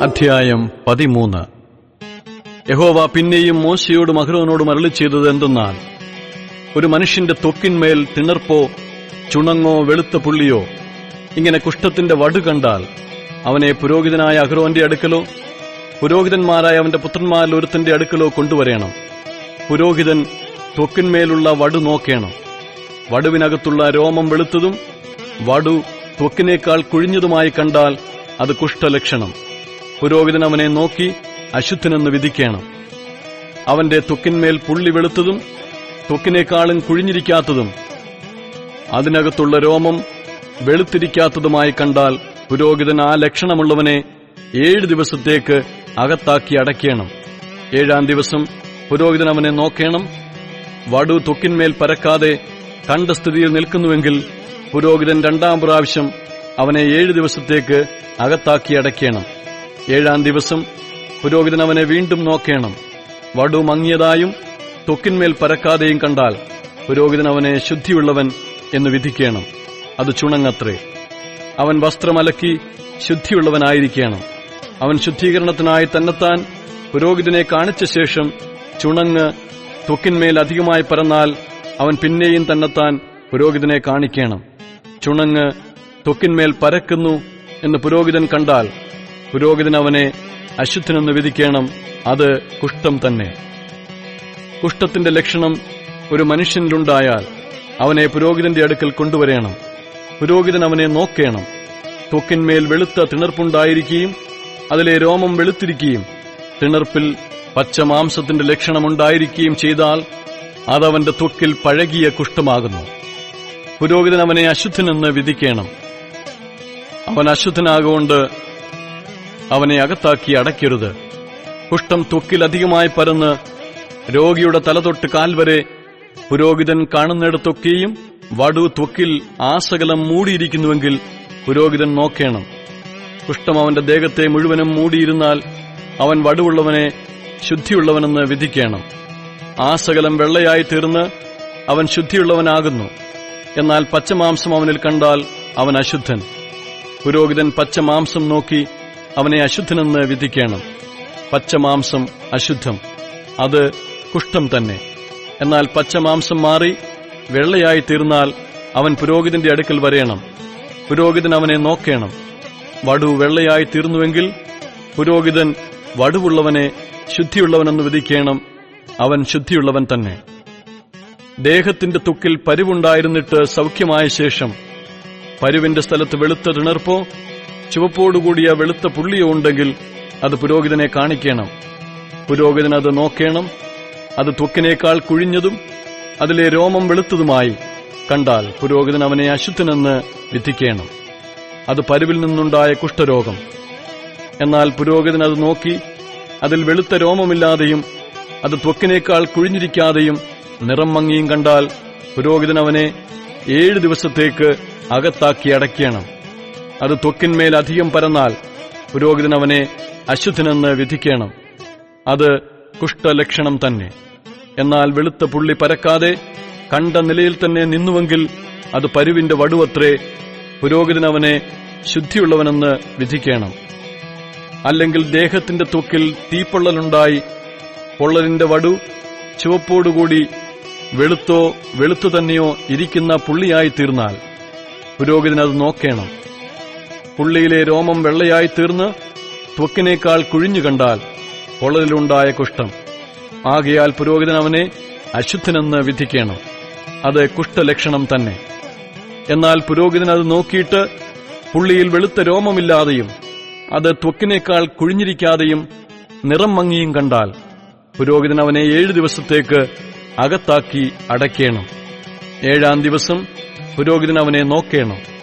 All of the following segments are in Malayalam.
അധ്യായം പതിമൂന്ന്. യഹോവ പിന്നെയും മോശയോട് അഹ്റോനോടും അരളി ചെയ്തത് എന്തെന്നാൽ ഒരു മനുഷ്യന്റെ ത്വക്കിന്മേൽ തിണർപ്പോ ചുണങ്ങോ വെളുത്ത പുള്ളിയോ ഇങ്ങനെ കുഷ്ഠത്തിന്റെ വടു കണ്ടാൽ അവനെ പുരോഹിതനായ അഹ്റോന്റെ അടുക്കലോ പുരോഹിതന്മാരായ അവന്റെ പുത്രന്മാരിൽ ഒരുത്തിന്റെ അടുക്കലോ കൊണ്ടുവരേണം. പുരോഹിതൻ ത്വക്കിന്മേലുള്ള വടു നോക്കേണം. വടുവിനകത്തുള്ള രോമം വെളുത്തതും വടു ത്വക്കിനേക്കാൾ കുഴിഞ്ഞതുമായി കണ്ടാൽ അത് കുഷ്ഠലക്ഷണം. പുരോഹിതൻ അവനെ നോക്കി അശുദ്ധനെന്ന് വിധിക്കണം. അവന്റെ ത്വക്കിന്മേൽ പുള്ളി വെളുത്തതും ത്വക്കിനേക്കാളും കുഴിഞ്ഞിരിക്കാത്തതും. അതിനകത്തുള്ള രോമം വെളുത്തിരിക്കാത്തതുമായി കണ്ടാൽ പുരോഹിതൻ ആ ലക്ഷണമുള്ളവനെ ഏഴ് ദിവസത്തേക്ക് അകത്താക്കി അടയ്ക്കണം. ഏഴാം ദിവസം പുരോഹിതൻ അവനെ നോക്കേണം. വടു ത്വക്കിന്മേൽ പരക്കാതെ കണ്ട സ്ഥിതിയിൽ നിൽക്കുന്നുവെങ്കിൽ പുരോഹിതൻ രണ്ടാം പ്രാവശ്യം അവനെ ഏഴ് ദിവസത്തേക്ക് അകത്താക്കി അടയ്ക്കണം. ഏഴാം ദിവസം പുരോഹിതൻ അവനെ വീണ്ടും നോക്കേണം. വടു മങ്ങിയതായും തൊക്കിന്മേൽ പരക്കാതെയും കണ്ടാൽ പുരോഹിതൻ അവനെ ശുദ്ധിയുള്ളവൻ എന്ന് വിധിക്കണം. അത് ചുണങ്ങത്രേ. അവൻ വസ്ത്രമലക്കി ശുദ്ധിയുള്ളവനായിരിക്കണം. അവൻ ശുദ്ധീകരണത്തിനായി തന്നെത്താൻ പുരോഹിതനെ കാണിച്ച ശേഷം ചുണങ്ങ് തൊക്കിന്മേൽ അധികമായി പറന്നാൽ അവൻ പിന്നെയും തന്നെത്താൻ പുരോഹിതനെ കാണിക്കണം. ചുണങ്ങ് തൊക്കിന്മേൽ പരക്കുന്നു എന്ന് പുരോഹിതൻ കണ്ടാൽ പുരോഹിതൻ അവനെ അശുദ്ധനെന്ന് വിധിക്കണം അത് കുഷ്ഠം തന്നെ. കുഷ്ഠത്തിന്റെ ലക്ഷണം ഒരു മനുഷ്യനിലുണ്ടായാൽ അവനെ പുരോഹിതന്റെ അടുക്കൽ കൊണ്ടുവരേണം. പുരോഹിതൻ അവനെ നോക്കേണം. ത്വക്കിന്മേൽ വെളുത്ത തിണർപ്പുണ്ടായിരിക്കുകയും അതിലെ രോമം വെളുത്തിരിക്കുകയും തിണർപ്പിൽ പച്ച മാംസത്തിന്റെ ലക്ഷണമുണ്ടായിരിക്കുകയും ചെയ്താൽ അതവന്റെ തൊക്കിൽ പഴകിയ കുഷ്ഠമാകുന്നു. പുരോഹിതൻ അവനെ അശുദ്ധനെന്ന് വിധിക്കണം. അവൻ അശുദ്ധനാകൊണ്ട് അവനെ അകത്താക്കി അടയ്ക്കരുത്. കുഷ്ഠം തൊക്കിലധികമായി പരന്ന് രോഗിയുടെ തലതൊട്ട് കാൽ വരെ പുരോഹിതൻ കാണുന്നിടത്തൊക്കെയും വടു തൊക്കിൽ ആസകലം മൂടിയിരിക്കുന്നുവെങ്കിൽ പുരോഹിതൻ നോക്കേണം. കുഷ്ഠം അവന്റെ ദേഹത്തെ മുഴുവനും മൂടിയിരുന്നാൽ അവൻ വടുവുള്ളവനെ ശുദ്ധിയുള്ളവനെന്ന് വിധിക്കണം. ആസകലം വെള്ളയായി തീർന്ന് അവൻ ശുദ്ധിയുള്ളവനാകുന്നു. എന്നാൽ പച്ചമാംസം അവനിൽ കണ്ടാൽ അവൻ അശുദ്ധൻ. പുരോഹിതൻ പച്ചമാംസം നോക്കി അവനെ അശുദ്ധനെന്ന് വിധിക്കണം. പച്ചമാംസം അശുദ്ധം. അത് കുഷ്ഠം തന്നെ. എന്നാൽ പച്ചമാംസം മാറി വെള്ളയായി തീർന്നാൽ അവൻ പുരോഹിതന്റെ അടുക്കൽ വരയണം പുരോഹിതൻ അവനെ നോക്കേണം. വടു വെള്ളയായി തീർന്നുവെങ്കിൽ പുരോഹിതൻ വടുവുള്ളവനെ ശുദ്ധിയുള്ളവനെന്ന് വിധിക്കണം. അവൻ ശുദ്ധിയുള്ളവൻ തന്നെ. ദേഹത്തിന്റെ തുക്കിൽ പരിവുണ്ടായിരുന്നിട്ട് സൗഖ്യമായ ശേഷം പരുവിന്റെ സ്ഥലത്ത് വെളുത്ത തിണർപ്പോ ചുവപ്പോടുകൂടിയ വെളുത്ത പുള്ളിയോ ഉണ്ടെങ്കിൽ അത് പുരോഹിതനെ കാണിക്കണം. പുരോഹിതൻ അത് നോക്കേണം. അത് ത്വക്കിനേക്കാൾ കുഴിഞ്ഞതും അതിലെ രോമം വെളുത്തതുമായി കണ്ടാൽ പുരോഹിതൻ അവനെ അശുദ്ധനെന്ന് വിധിക്കണം. അത് പരുവിൽ നിന്നുണ്ടായ കുഷ്ഠരോഗം. എന്നാൽ പുരോഹിതൻ അത് നോക്കി അതിൽ വെളുത്ത രോമമില്ലാതെയും അത് ത്വക്കിനേക്കാൾ കുഴിഞ്ഞിരിക്കാതെയും നിറം മങ്ങിയും കണ്ടാൽ പുരോഹിതൻ അവനെ ഏഴ് ദിവസത്തേക്ക് അകത്താക്കി അടയ്ക്കണം. അത് ത്വക്കിന്മേൽ അധികം പരന്നാൽ പുരോഹിതൻ അവനെ അശുദ്ധനെന്ന് വിധിക്കണം. അത് കുഷ്ഠലക്ഷണം തന്നെ. എന്നാൽ വെളുത്ത പുള്ളി പരക്കാതെ കണ്ട നിലയിൽ തന്നെ നിന്നുവെങ്കിൽ അത് പരുവിന്റെ വടുവത്രേ പുരോഹിതൻ അവനെ ശുദ്ധിയുള്ളവനെന്ന് വിധിക്കണം. അല്ലെങ്കിൽ ദേഹത്തിന്റെ ത്വക്കിൽ തീപ്പൊള്ളലുണ്ടായി പൊള്ളലിന്റെ വടു ചുവപ്പോടുകൂടി വെളുത്തോ വെളുത്തു തന്നെയോ ഇരിക്കുന്ന പുള്ളിയായി തീർന്നാൽ പുരോഹിതൻ അത് നോക്കേണം. പുള്ളിയിലെ രോമം വെള്ളയായി തീർന്ന് ത്വക്കിനേക്കാൾ കുഴിഞ്ഞു കണ്ടാൽ പൊള്ളലിലുണ്ടായ കുഷ്ഠം. ആകയാൽ പുരോഹിതൻ അവനെ അശുദ്ധനെന്ന് വിധിക്കണം. അത് കുഷ്ഠലക്ഷണം തന്നെ. എന്നാൽ പുരോഹിതൻ അത് നോക്കിയിട്ട് പുള്ളിയിൽ വെളുത്ത രോമമില്ലാതെയും അത് ത്വക്കിനേക്കാൾ കുഴിഞ്ഞിരിക്കാതെയും നിറം മങ്ങിയും കണ്ടാൽ പുരോഹിതൻ അവനെ ഏഴു ദിവസത്തേക്ക് അകത്താക്കി അടയ്ക്കണം. ഏഴാം ദിവസം പുരോഹിതൻ അവനെ നോക്കേണം.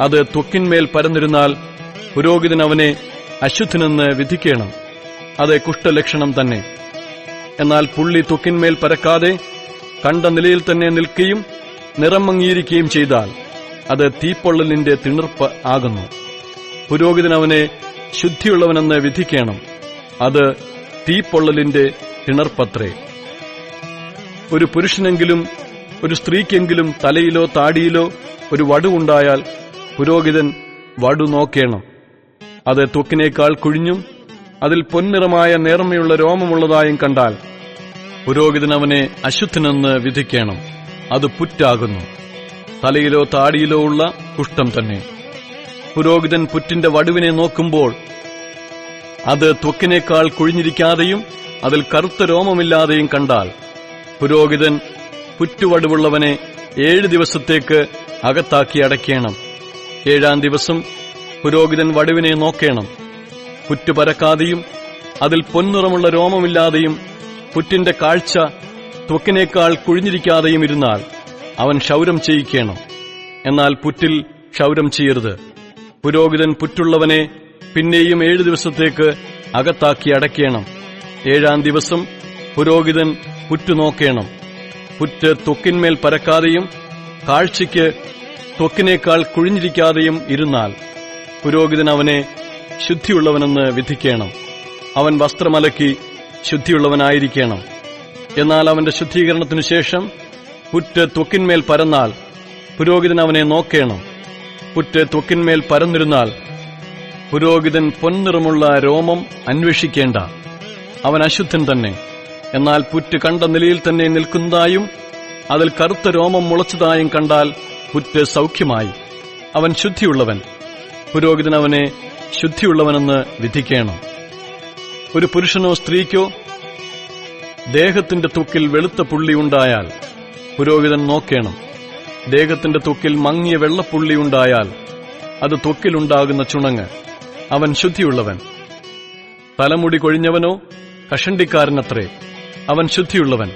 അത് ത്വക്കിന്മേൽ പരന്നിരുന്നാൽ പുരോഹിതൻ അവനെ അശുദ്ധനെന്ന് വിധിക്കണം. അത് കുഷ്ഠലക്ഷണം തന്നെ. എന്നാൽ പുള്ളി ത്വക്കിന്മേൽ പരക്കാതെ കണ്ട നിലയിൽ തന്നെ നിൽക്കുകയും നിറം മങ്ങിയിരിക്കുകയും ചെയ്താൽ അത് തീപ്പൊള്ളലിന്റെ തിണർപ്പ് ആകുന്നു. പുരോഹിതൻ അവനെ ശുദ്ധിയുള്ളവനെന്ന് വിധിക്കണം. അത് തീപ്പൊള്ളലിന്റെ തിണർപ്പത്രേ. ഒരു പുരുഷനെങ്കിലും ഒരു സ്ത്രീക്കെങ്കിലും തലയിലോ താടിയിലോ ഒരു വടുവുണ്ടായാൽ പുരോഹിതൻ വടു നോക്കേണം. അത് ത്വക്കിനേക്കാൾ കുഴിഞ്ഞും അതിൽ പൊന്നിറമായ നേർമ്മയുള്ള രോമമുള്ളതായും കണ്ടാൽ പുരോഹിതൻ അവനെ അശുദ്ധനെന്ന് വിധിക്കണം. അത് പുറ്റാകുന്നു. തലയിലോ താടിയിലോ ഉള്ള കുഷ്ഠം തന്നെ. പുരോഹിതൻ പുറ്റിന്റെ വടുവിനെ നോക്കുമ്പോൾ അത് ത്വക്കിനേക്കാൾ കുഴിഞ്ഞിരിക്കാതെയും അതിൽ കറുത്ത രോമമില്ലാതെയും കണ്ടാൽ പുരോഹിതൻ പുറ്റുവടുവുള്ളവനെ ഏഴ് ദിവസത്തേക്ക് അകത്താക്കി അടയ്ക്കണം. ഏഴാം ദിവസം പുരോഹിതൻ വടുവിനെ നോക്കേണം. പുറ്റു പരക്കാതെയും അതിൽ പൊൻനിറമുള്ള രോമമില്ലാതെയും പുറ്റിന്റെ കാഴ്ച ത്വക്കിനേക്കാൾ കുഴിഞ്ഞിരിക്കാതെയും ഇരുന്നാൽ അവൻ ക്ഷൗരം ചെയ്യിക്കണം. എന്നാൽ പുറ്റിൽ ക്ഷൗരം ചെയ്യരുത്. പുരോഹിതൻ പുറ്റുള്ളവനെ പിന്നെയും ഏഴു ദിവസത്തേക്ക് അകത്താക്കി അടയ്ക്കണം. ഏഴാം ദിവസം പുരോഹിതൻ പുറ്റു നോക്കേണം. പുറ്റ് ത്വക്കിന്മേൽ പരക്കാതെയും കാഴ്ചയ്ക്ക് ത്വക്കിനേക്കാൾ കുഴിഞ്ഞിരിക്കാതെയും ഇരുന്നാൽ പുരോഹിതൻ അവനെ ശുദ്ധിയുള്ളവനെന്ന് വിധിക്കണം. അവൻ വസ്ത്രമലക്കി ശുദ്ധിയുള്ളവനായിരിക്കണം. എന്നാൽ അവന്റെ ശുദ്ധീകരണത്തിനു ശേഷം പുറ്റ് ത്വക്കിന്മേൽ പരന്നാൽ പുരോഹിതൻ അവനെ നോക്കേണം. പുറ്റ് ത്വക്കിന്മേൽ പരന്നിരുന്നാൽ പുരോഹിതൻ പൊൻനിറമുള്ള രോമം അന്വേഷിക്കേണ്ട. അവൻ അശുദ്ധൻ തന്നെ. എന്നാൽ പുറ്റ് കണ്ട നിലയിൽ തന്നെ നിൽക്കുന്നതായും അതിൽ കറുത്ത രോമം മുളച്ചതായും കണ്ടാൽ പുറ്റ് സൗഖ്യമായി അവൻ ശുദ്ധിയുള്ളവൻ. പുരോഹിതൻ അവനെ ശുദ്ധിയുള്ളവനെന്ന് വിധിക്കണം. ഒരു പുരുഷനോ സ്ത്രീക്കോ ദേഹത്തിന്റെ തൊക്കിൽ വെളുത്ത പുള്ളി ഉണ്ടായാൽ പുരോഹിതൻ നോക്കേണം. ദേഹത്തിന്റെ തൊക്കിൽ മങ്ങിയ വെള്ളപ്പുള്ളി ഉണ്ടായാൽ അത് തൊക്കിലുണ്ടാകുന്ന ചുണങ്ങ്. അവൻ ശുദ്ധിയുള്ളവൻ. തലമുടി കൊഴിഞ്ഞവനോ കഷണ്ടിക്കാരനത്രേ അവൻ ശുദ്ധിയുള്ളവൻ.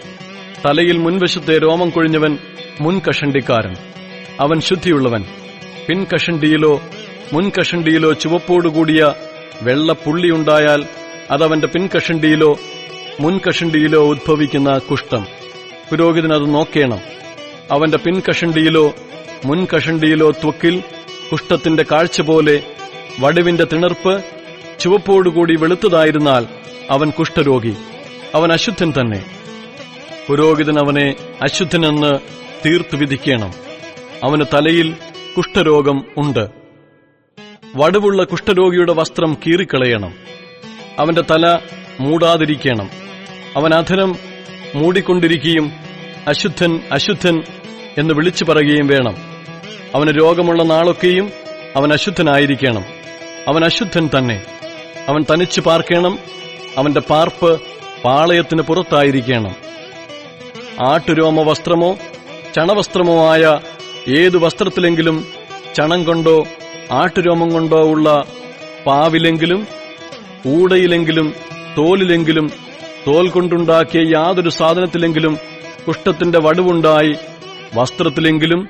തലയിൽ മുൻവശത്തെ രോമം കൊഴിഞ്ഞവൻ മുൻ കഷണ്ടിക്കാരൻ അവൻ ശുദ്ധിയുള്ളവൻ. പിൻകഷണ്ടിയിലോ മുൻകഷണ്ടിയിലോ ചുവപ്പോടുകൂടിയ വെള്ളപ്പുള്ളിയുണ്ടായാൽ അതവന്റെ പിൻകഷണ്ടിയിലോ മുൻകഷണ്ടിയിലോ ഉദ്ഭവിക്കുന്ന കുഷ്ഠം. പുരോഹിതൻ അത് നോക്കേണം. അവന്റെ പിൻകഷണ്ടിയിലോ മുൻകഷണ്ടിയിലോ ത്വക്കിൽ കുഷ്ഠത്തിന്റെ കാഴ്ച പോലെ വടുവിന്റെ തിണർപ്പ് ചുവപ്പോടുകൂടി വെളുത്തതായിരുന്നാൽ അവൻ കുഷ്ഠരോഗി. അവൻ അശുദ്ധൻ തന്നെ. പുരോഹിതൻ അവനെ അശുദ്ധനെന്ന് തീർത്തു വിധിക്കണം അവന് തലയിൽ കുഷ്ഠരോഗം ഉണ്ട്. വടുവുള്ള കുഷ്ഠരോഗിയുടെ വസ്ത്രം കീറിക്കളയണം. അവന്റെ തല മൂടാതിരിക്കണം. അവൻ അധരം മൂടിക്കൊണ്ടിരിക്കുകയും അശുദ്ധൻ അശുദ്ധൻ എന്ന് വിളിച്ചു പറയുകയും വേണം. അവന് രോഗമുള്ള നാളൊക്കെയും അവൻ അശുദ്ധനായിരിക്കണം. അവൻ അശുദ്ധൻ തന്നെ. അവൻ തനിച്ച് പാർക്കണം. അവന്റെ പാർപ്പ് പാളയത്തിന് പുറത്തായിരിക്കണം. ആട്ടുരോമ വസ്ത്രമോ ചണവസ്ത്രമോ ആയ ഏതു വസ്ത്രത്തിലെങ്കിലും ചണം കൊണ്ടോ ആട്ടുരോമം കൊണ്ടോ ഉള്ള പാവിലെങ്കിലും ഊടയിലെങ്കിലും തോലിലെങ്കിലും തോൽ കൊണ്ടുണ്ടാക്കിയ യാതൊരു സാധനത്തിലെങ്കിലും കുഷ്ഠത്തിന്റെ വടുവുണ്ടായി വസ്ത്രത്തിലെങ്കിലും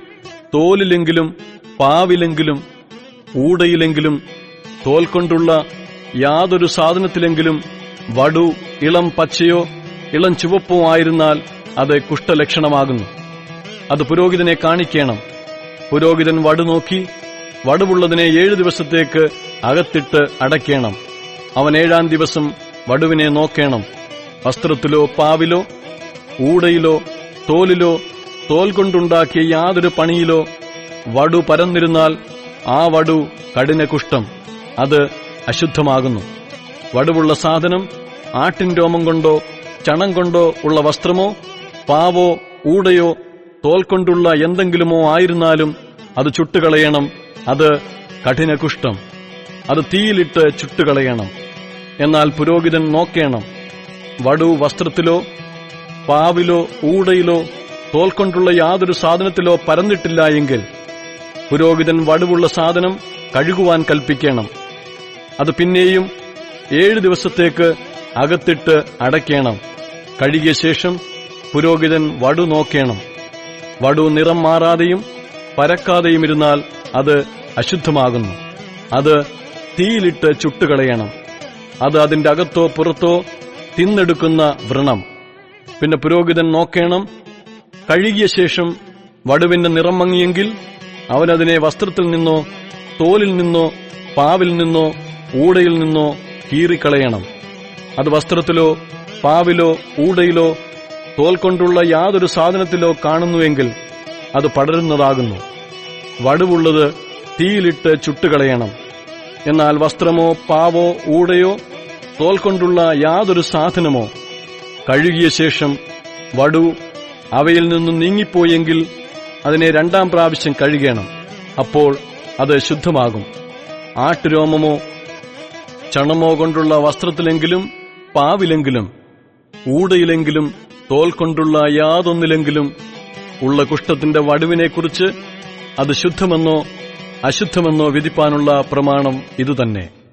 തോലിലെങ്കിലും പാവിലെങ്കിലും ഊടയിലെങ്കിലും തോൽ കൊണ്ടുള്ള യാതൊരു സാധനത്തിലെങ്കിലും വടു ഇളം പച്ചയോ ഇളം ചുവപ്പോ ആയിരുന്നാൽ അത് കുഷ്ഠലക്ഷണമാകുന്നു. അത് പുരോഹിതനെ കാണിക്കണം. പുരോഹിതൻ വടു നോക്കി വടുവുള്ളതിനെ ഏഴു ദിവസത്തേക്ക് അകത്തിട്ട് അടയ്ക്കണം. അവൻ ഏഴാം ദിവസം വടുവിനെ നോക്കേണം. വസ്ത്രത്തിലോ പാവിലോ ഊടയിലോ തോലിലോ തോൽ കൊണ്ടുണ്ടാക്കിയ യാതൊരു പണിയിലോ വടു പരന്നിരുന്നാൽ ആ വടു കഠിന കുഷ്ഠം അത് അശുദ്ധമാകുന്നു. വടുവുള്ള സാധനം ആട്ടിൻ രോമം കൊണ്ടോ ചണം കൊണ്ടോ ഉള്ള വസ്ത്രമോ പാവോ ഊടയോ തോൽ കൊണ്ടുള്ള എന്തെങ്കിലുമോ ആയിരുന്നാലും അത് ചുട്ടുകളയണം. അത് കഠിനകുഷ്ഠം. അത് തീയിലിട്ട് ചുട്ടുകളയണം. എന്നാൽ പുരോഹിതൻ നോക്കേണം. വടു വസ്ത്രത്തിലോ പാവിലോ ഊടയിലോ തോൽ കൊണ്ടുള്ള യാതൊരു സാധനത്തിലോ പരന്നിട്ടില്ല എങ്കിൽ പുരോഹിതൻ വടുവുള്ള സാധനം കഴുകുവാൻ കൽപ്പിക്കണം. അത് പിന്നെയും ഏഴു ദിവസത്തേക്ക് അകത്തിട്ട് അടയ്ക്കണം. കഴുകിയ ശേഷം പുരോഹിതൻ വടു നോക്കേണം. വടു നിറം മാറാതെയും പരക്കാതെയും ഇരുന്നാൽ അത് അശുദ്ധമാകുന്നു. അത് തീയിലിട്ട് ചുട്ടുകളയണം. അത് അതിന്റെ അകത്തോ പുറത്തോ തിന്നെടുക്കുന്ന വ്രണം. പിന്നെ പുരോഹിതൻ നോക്കേണം. കഴുകിയ ശേഷം വടുവിന്റെ നിറം മങ്ങിയെങ്കിൽ അവനതിനെ വസ്ത്രത്തിൽ നിന്നോ തോലിൽ നിന്നോ പാവിൽ നിന്നോ ഊടയിൽ നിന്നോ കീറിക്കളയണം. അത് വസ്ത്രത്തിലോ പാവിലോ ഊടയിലോ തോൽ കൊണ്ടുള്ള യാതൊരു സാധനത്തിലോ കാണുന്നുവെങ്കിൽ അത് പടരുന്നതാകുന്നു. വടുവുള്ളത് തീയിലിട്ട് ചുട്ടുകളയണം. എന്നാൽ വസ്ത്രമോ പാവോ ഊടയോ തോൽ കൊണ്ടുള്ള യാതൊരു സാധനമോ കഴുകിയ ശേഷം വടു അവയിൽ നിന്നും നീങ്ങിപ്പോയെങ്കിൽ അതിനെ രണ്ടാം പ്രാവശ്യം കഴുകണം. അപ്പോൾ അത് ശുദ്ധമാകും. ആട്ടുരോമമോ ചണമോ കൊണ്ടുള്ള വസ്ത്രത്തിലെങ്കിലും പാവിലെങ്കിലും ഊടയിലെങ്കിലും തോൽ കൊണ്ടുള്ള യാതൊന്നിലെങ്കിലും ഉള്ള കുഷ്ഠത്തിന്റെ വടുവിനെക്കുറിച്ച് അത് ശുദ്ധമെന്നോ അശുദ്ധമെന്നോ വിധിപ്പാനുള്ള പ്രമാണം ഇതുതന്നെ.